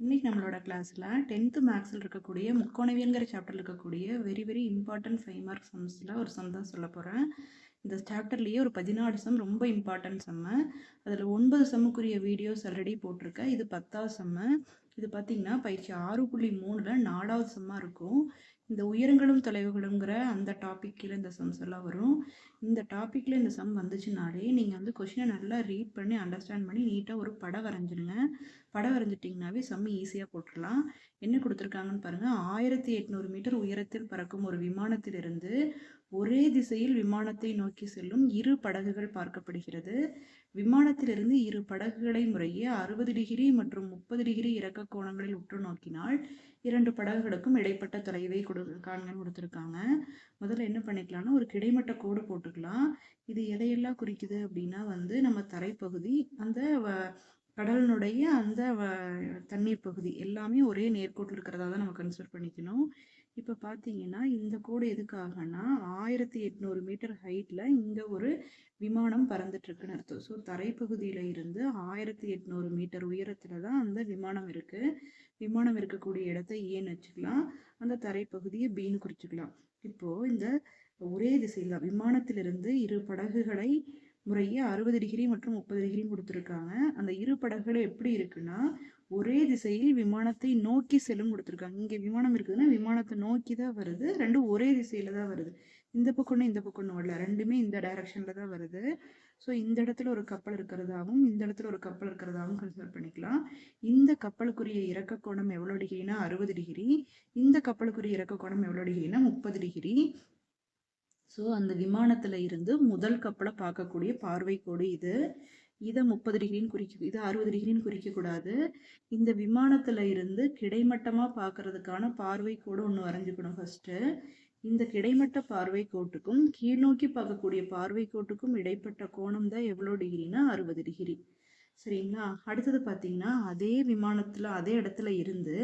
இன்றைக்கி நம்மளோட கிளாஸில் டென்த்து மேக்ஸில் இருக்கக்கூடிய முக்கோணவியல்ங்கிற சாப்டரில் இருக்கக்கூடிய very very important five mark சம்ஸில் ஒரு சம் தான் சொல்ல போகிறேன் இந்த சாப்டர்லேயே ஒரு பதினாறு சம் ரொம்ப இம்பார்ட்டன்ட் செம்மை அதில் ஒன்பது செம்முக்குரிய வீடியோஸ் ஆல்ரெடி போட்டிருக்கேன். இது பத்தாவது செம்மு இது பார்த்தீங்கன்னா பயிற்சி ஆறு புள்ளி மூணில் நாலாவது சம்மாக இருக்கும். இந்த உயரங்களும் தொலைவுகளுங்கிற அந்த டாப்பிக்கில் இந்த சம்ஸ் எல்லாம் வரும். இந்த டாப்பிக்கில் இந்த சம் வந்துச்சுனாலே நீங்கள் வந்து கொஷினை நல்லா ரீட் பண்ணி அண்டர்ஸ்டாண்ட் பண்ணி நீட்டாக ஒரு படம் வரைஞ்சிடுங்க படம் வரைஞ்சிட்டிங்கனாவே சம் ஈஸியாக போட்டுடலாம். என்ன கொடுத்துருக்காங்கன்னு பாருங்கள் ஆயிரத்தி எட்நூறு மீட்டர் உயரத்தில் பறக்கும் ஒரு விமானத்திலிருந்து ஒரே திசையில் விமானத்தை நோக்கி செல்லும் இரு படகுகள் பார்க்கப்படுகிறது. விமானத்திலிருந்து இரு படகுகளை முறையே அறுபது டிகிரி மற்றும் முப்பது டிகிரி இறக்க கோணங்களில் உற்று நோக்கினால் இரண்டு படகுகளுக்கும் இடைப்பட்ட தொலைவை கொடு காண்கன்னு கொடுத்துருக்காங்க. முதல்ல என்ன பண்ணிக்கலாம்னா ஒரு கிடைமட்ட கோடு போட்டுக்கலாம். இது எதையெல்லாம் குறிக்குது அப்படின்னா வந்து நம்ம தரைப்பகுதி அந்த கடலினுடைய அந்த தண்ணீர் பகுதி எல்லாமே ஒரே நேர்கோட்டில் இருக்கிறதா தான் நம்ம கன்சிடர் பண்ணிக்கணும். இப்போ பார்த்தீங்கன்னா இந்த கோடு எதுக்காகனா ஆயிரத்தி எட்நூறு மீட்டர் ஹைட்டில் இங்கே ஒரு விமானம் பறந்துட்டுருக்குன்னு அர்த்தம். ஸோ தரைப்பகுதியில் இருந்து ஆயிரத்தி எட்நூறு மீட்டர் உயரத்தில் தான் அந்த விமானம் இருக்குது விமானம் இருக்கக்கூடிய இடத்த ஏன்னு வச்சுக்கலாம்? அந்த தரைப்பகுதியை பீன்னு குறிச்சிக்கலாம். இப்போது இந்த ஒரே திசையில் விமானத்திலிருந்து இரு படகுகளை முறையே அறுபது டிகிரி மற்றும் முப்பது டிகிரியும் கொடுத்துருக்காங்க. அந்த இரு படகுகள் எப்படி இருக்குன்னா ஒரே திசையில் விமானத்தை நோக்கி செல்லும் கொடுத்துருக்காங்க. இங்கே விமானம் இருக்குதுன்னா விமானத்தை நோக்கி தான் வருது. ரெண்டும் ஒரே திசையில தான் வருது. இந்த பக்கம் இந்த பக்கம் வரல. ரெண்டுமே இந்த டைரக்ஷன்ல தான் வருது. ஸோ இந்த இடத்துல ஒரு கப்பல் இருக்கிறதாகவும் இந்த இடத்துல ஒரு கப்பல் இருக்கிறதாகவும் கன்சிடர் பண்ணிக்கலாம். இந்த கப்பலுக்குரிய இறக்க கோணம் எவ்வளோ டிகிரினா அறுபது டிகிரி. இந்த கப்பலுக்குரிய இறக்க கோணம் எவ்வளோ டிகிரினா முப்பது டிகிரி. ஸோ அந்த விமானத்தில் இருந்து முதல் கப்பலை பார்க்கக்கூடிய பார்வை கோடு இது. இதை முப்பது டிகிரின்னு குறிக்க இதை அறுபது டிகிரின்னு குறிக்கக்கூடாது இந்த விமானத்தில் இருந்து கிடைமட்டமாக பார்க்கறதுக்கான பார்வை கோடு ஒன்று வரைஞ்சிக்கணும் ஃபஸ்ட்டு இந்த கிடைமட்ட பார்வை கோட்டுக்கும் கீழ்நோக்கி பார்க்கக்கூடிய பார்வை கோட்டுக்கும் இடைப்பட்ட கோணம் தான் எவ்வளோ டிகிரினா அறுபது டிகிரி. சரிங்களா? அடுத்தது பார்த்தீங்கன்னா அதே விமானத்தில் அதே இடத்துல இருந்து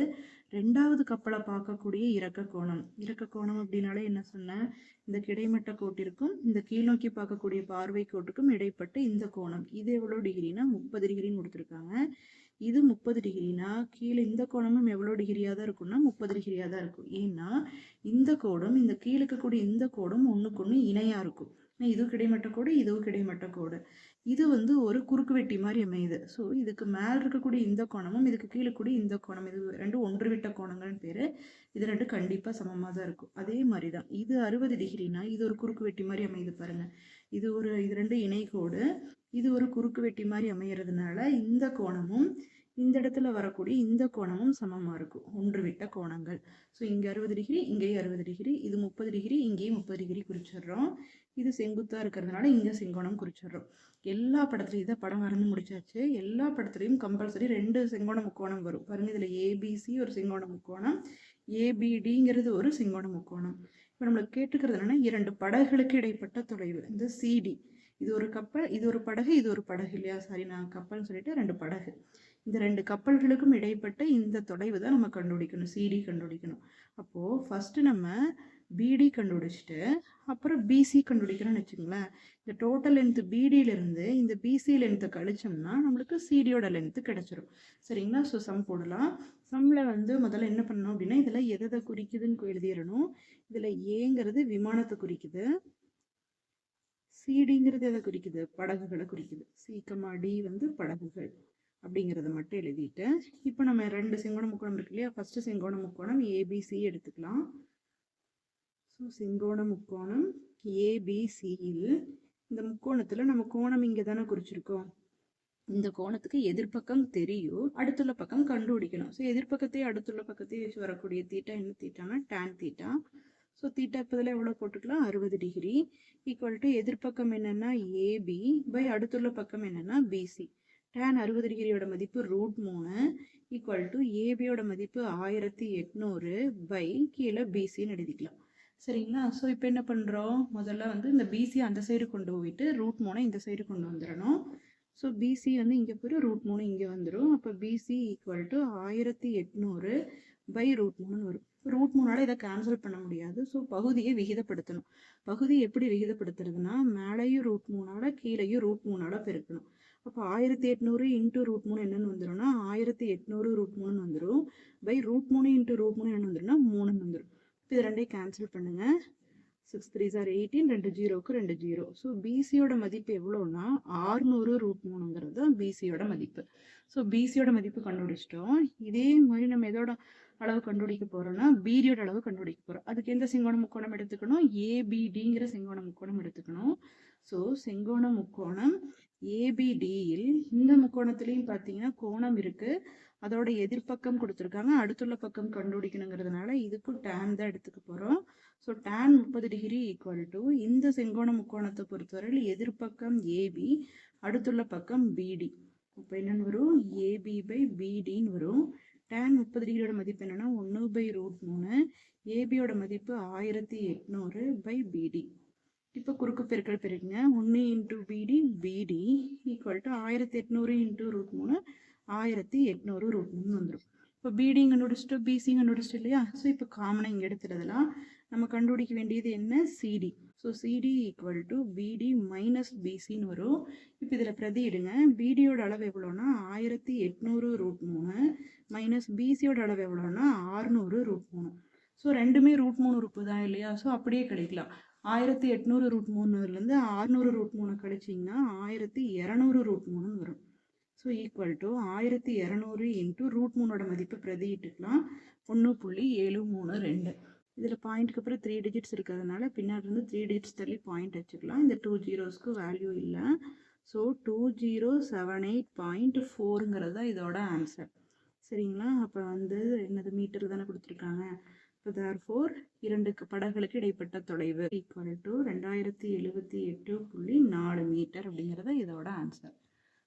ரெண்டாவது கப்பலை பார்க்கக்கூடிய இறக்க கோணம். இறக்க கோணம் அப்படின்னாலே என்ன சொன்னேன் இந்த கிடைமட்ட கோட்டிற்கும் இந்த கீழ்நோக்கி பார்க்கக்கூடிய பார்வை கோட்டுக்கும் இடைப்பட்ட இந்த கோணம். இது எவ்வளோ டிகிரினா முப்பது டிகிரின்னு கொடுத்துருக்காங்க. இது முப்பது டிகிரினா கீழே இந்த கோணமும் எவ்வளோ டிகிரியாக தான் இருக்கும்னா முப்பது டிகிரியாக தான் இருக்கும். ஏன்னா இந்த கோடும் இந்த கீழே இருக்கக்கூடிய இந்த கோடும் ஒன்றுக்கு ஒன்று இணையாக இருக்கும். இதுவும் கிடைமட்ட கோடு இதுவும் கிடைமட்ட கோடு. இது வந்து ஒரு குறுக்கு வெட்டி மாதிரி அமையுது. ஸோ இதுக்கு மேலே இருக்கக்கூடிய இந்த கோணமும் இதுக்கு கீழே கூடிய இந்த கோணம் இது ரெண்டு ஒன்று விட்ட கோணங்கள்னு பேர் இது ரெண்டும் கண்டிப்பாக சமமாக தான் இருக்கும். அதே மாதிரி தான். இது அறுபது டிகிரினா இது ஒரு குறுக்கு வெட்டி மாதிரி அமையுது பாருங்கள் இது ஒரு இது ரெண்டு இணைக்கோடு இது ஒரு குறுக்கு வெட்டி மாதிரி அமைகிறதுனால இந்த கோணமும் இந்த இடத்துல வரக்கூடிய இந்த கோணமும் சமமாக இருக்கும். ஒன்று விட்ட கோணங்கள். ஸோ இங்கே அறுபது டிகிரி இங்கேயும் அறுபது டிகிரி இது முப்பது டிகிரி இங்கேயும் முப்பது டிகிரி குறிச்சிடுறோம். இது செங்குத்தாக இருக்கிறதுனால இங்கே செங்கோணம் குறிச்சிடுறோம். எல்லா படத்துலையும் இதை படம் வரைந்து முடிச்சாச்சு. எல்லா படத்துலையும் கம்பல்சரி ரெண்டு செங்கோண முக்கோணம் வரும். பாருங்க இதில் ஏபிசி ஒரு செங்கோண முக்கோணம். ஏபிடிங்கிறது ஒரு செங்கோண முக்கோணம். இப்போ நம்மளுக்கு கேட்டுக்கிறது என்னன்னா இரண்டு படகுகளுக்கு இடைப்பட்ட தொலைவு. இந்த சிடி இது ஒரு கப்பல் இது ஒரு படகு இது ஒரு படகு இல்லையா? சாரி நான் கப்பல்னு சொல்லிட்டு ரெண்டு படகு. இந்த ரெண்டு கப்பல்களுக்கும் இடைப்பட்ட இந்த தொலைவு தான் நம்ம கண்டுபிடிக்கணும் சிடி கண்டுபிடிக்கணும். அப்போது ஃபஸ்ட்டு நம்ம பிடி கண்டுபிடிச்சிட்டு அப்புறம் பிசி கண்டுபிடிக்கிறோம்னு வச்சுங்களேன் இந்த டோட்டல் லென்த்து பிடியிலேருந்து இந்த பிசி லென்த்தை கழிச்சோம்னா நம்மளுக்கு சிடியோட லென்த்து கிடச்சிரும். சரிங்களா? ஸோ சம் போடலாம். சம்மில் வந்து முதல்ல என்ன பண்ணணும் அப்படின்னா இதில் எதை எதை குறிக்குதுன்னு எழுதிடணும். இதில் ஏங்கிறது விமானத்தை குறிக்குது. சிடிங்கிறது எதை குறிக்குது? படகுகளை குறிக்குது. சீக்கமா டி வந்து படகுகள் அப்படிங்கிறத மட்டும் எழுதிட்டேன் இப்போ நம்ம ரெண்டு செங்கோண முக்கோணம் இருக்கு இல்லையா? ஃபஸ்ட்டு செங்கோண முக்கோணம் ஏபிசி எடுத்துக்கலாம். ஸோ செங்கோண முக்கோணம் ஏபிசியில் இந்த முக்கோணத்தில் நம்ம கோணம் இங்கே தானே குறிச்சிருக்கோம். இந்த கோணத்துக்கு எதிர்ப்பக்கம் தெரியும் அடுத்துள்ள பக்கம் கண்டுபிடிக்கணும். ஸோ எதிர்ப்பக்கத்தையும் அடுத்துள்ள பக்கத்தையும் வச்சு வரக்கூடிய தீட்டா என்ன தீட்டானா டேன் தீட்டா ஸோ தீட்டா இப்போ இதில் எவ்வளோ போட்டுக்கலாம்? அறுபது டிகிரி ஈக்குவல் டு எதிர்ப்பக்கம் என்னென்னா ஏபி பை அடுத்துள்ள பக்கம் என்னென்னா பிசி டேன் அறுபது டிகிரியோட மதிப்பு ரூட் மூணு. ஈக்குவல் டு ஏபியோட மதிப்பு ஆயிரத்தி எட்நூறு பை கீழே பிசின்னு எழுதிக்கலாம். சரிங்களா? ஸோ இப்போ என்ன பண்ணுறோம் முதல்ல வந்து இந்த பிசி அந்த சைடு கொண்டு போயிட்டு ரூட் மூணை இந்த சைடு கொண்டு வந்துடணும். ஸோ பிசி வந்து இங்கே போய் ரூட் மூணு இங்கே வந்துடும் அப்போ பிசி ஈக்குவல் டு ஆயிரத்தி எட்நூறு பை ரூட் மூணு வரும். ரூட் மூணால இதை கேன்சல் பண்ண முடியாது. ஸோ பகுதியை விகிதப்படுத்தணும். பகுதி எப்படி விகிதப்படுத்துறதுனா மேலேயும் ரூட் மூணால கீழேயும் ரூட் மூணால பெருக்கணும். அப்போ ஆயிரத்தி எட்நூறு இன்ட்டு ரூட் மூணு என்னன்னு வந்துடும்னா ஆயிரத்தி எட்நூறு ரூட் மூணுன்னு வந்துடும் பை ரூட் மூணு இன்ட்டு ரூட் மூணு என்ன வந்துடும்னா மூணுன்னு வந்துடும் இப்போ இது ரெண்டையும் கேன்சல் பண்ணுங்கள் சிக்ஸ் த்ரீ சார் எயிட்டீன் ரெண்டு ஜீரோவுக்கு ரெண்டு ஜீரோ ஸோ பிசியோட மதிப்பு எவ்வளோன்னா ஆறுநூறு ரூட் மூணுங்கிறது தான் பிசியோட மதிப்பு. ஸோ பிசியோட மதிப்பு கண்டுபிடிச்சிட்டோம். இதே மாதிரி நம்ம எதோட அளவு கண்டுபிடிக்க போறோம்னா பிடியோட அளவு கண்டுபிடிக்க போகிறோம் அதுக்கு எந்த செங்கோண முக்கோணம் எடுத்துக்கணும்? ஏபிடிங்கிற செங்கோண முக்கோணம் எடுத்துக்கணும். ஸோ செங்கோண முக்கோணம் ஏபிடியில் இந்த முக்கோணத்துலேயும் பார்த்தீங்கன்னா கோணம் இருக்குது அதோட எதிர்ப்பக்கம் கொடுத்துருக்காங்க. அடுத்துள்ள பக்கம் கண்டுபிடிக்கணுங்கிறதுனால இதுக்கும் டேன் தான் எடுத்துக்க போகிறோம் ஸோ டேன் முப்பது டிகிரி ஈக்குவல் டு இந்த செங்கோண முக்கோணத்தை பொறுத்தவரையில் எதிர்ப்பக்கம் ஏபி அடுத்துள்ள பக்கம் பிடி இப்போ என்னென்னு வரும்? ஏபி பை பிடின்னு வரும். டேன் முப்பது டிகிரியோட மதிப்பு என்னென்னா ஒன்று பை ரூட் மூணு ஏபியோட மதிப்பு ஆயிரத்தி எட்நூறு பை பிடி இப்போ குறுக்கு பெருக்கள் பெருக்குங்க. ஒன்று இன்ட்டு பிடி பிடி ஈக்குவல் டு ஆயிரத்தி எட்நூறு இன்ட்டு ரூட் மூணு ஆயிரத்தி எட்நூறு ரூட் மூணு வந்துடும் இப்போ பிடியும் கண்டுபிடிச்சிட்டு பிசியும் கண்டுபிடிச்சிட்டு இல்லையா? ஸோ இப்போ காமனாக இங்கே எடுத்துறதுலாம் நம்ம கண்டுபிடிக்க வேண்டியது என்ன? CD so CD equal to BD minus பிசின்னு வரும். இப்போ இதில் பிரதியிடுங்க பிடியோட அளவு எவ்வளோன்னா ஆயிரத்தி எட்நூறு ரூட் மூணு மைனஸ் பிசியோட அளவு எவ்வளோன்னா ஆறுநூறு ரூட் மூணு. ஸோ ரெண்டுமே ரூட் மூணு உறுப்பு தான் இல்லையா? ஸோ அப்படியே கிடைக்கலாம். ஆயிரத்தி எட்நூறு ரூட் மூணுலேருந்து ஆறுநூறு ரூட் மூணு கழிச்சிங்கன்னா ஆயிரத்தி இரநூறு ரூட் மூணுன்னு வரும். ஸோ ஈக்குவல் டு ஆயிரத்தி இரநூறு இன்ட்டு ரூட் மூணோட மதிப்பு பிரதியிட்டுக்கலாம் ஒன்று புள்ளி ஏழு மூணு ரெண்டு. இதில் பாயிண்ட்டுக்கு அப்புறம் த்ரீ டிஜிட்ஸ் இருக்கிறதுனால பின்னாடி இருந்து த்ரீ டிஜிட்ஸ் தள்ளி பாயிண்ட் வச்சுக்கலாம். இந்த டூ ஜீரோஸ்க்கு வேல்யூ இல்லை. So two zero seven eight point ஃபோருங்கிறது தான் இதோட ஆன்சர் சரிங்களா? அப்போ வந்து என்னது? மீட்டர் தானே கொடுத்துருக்காங்க. இப்போ தேர் ஃபோர் இரண்டு படங்களுக்கு இடைப்பட்ட தொலைவு ஈக்குவல் டு ரெண்டாயிரத்தி எழுபத்தி எட்டு புள்ளி நாலு மீட்டர் அப்படிங்கிறது இதோட ஆன்சர்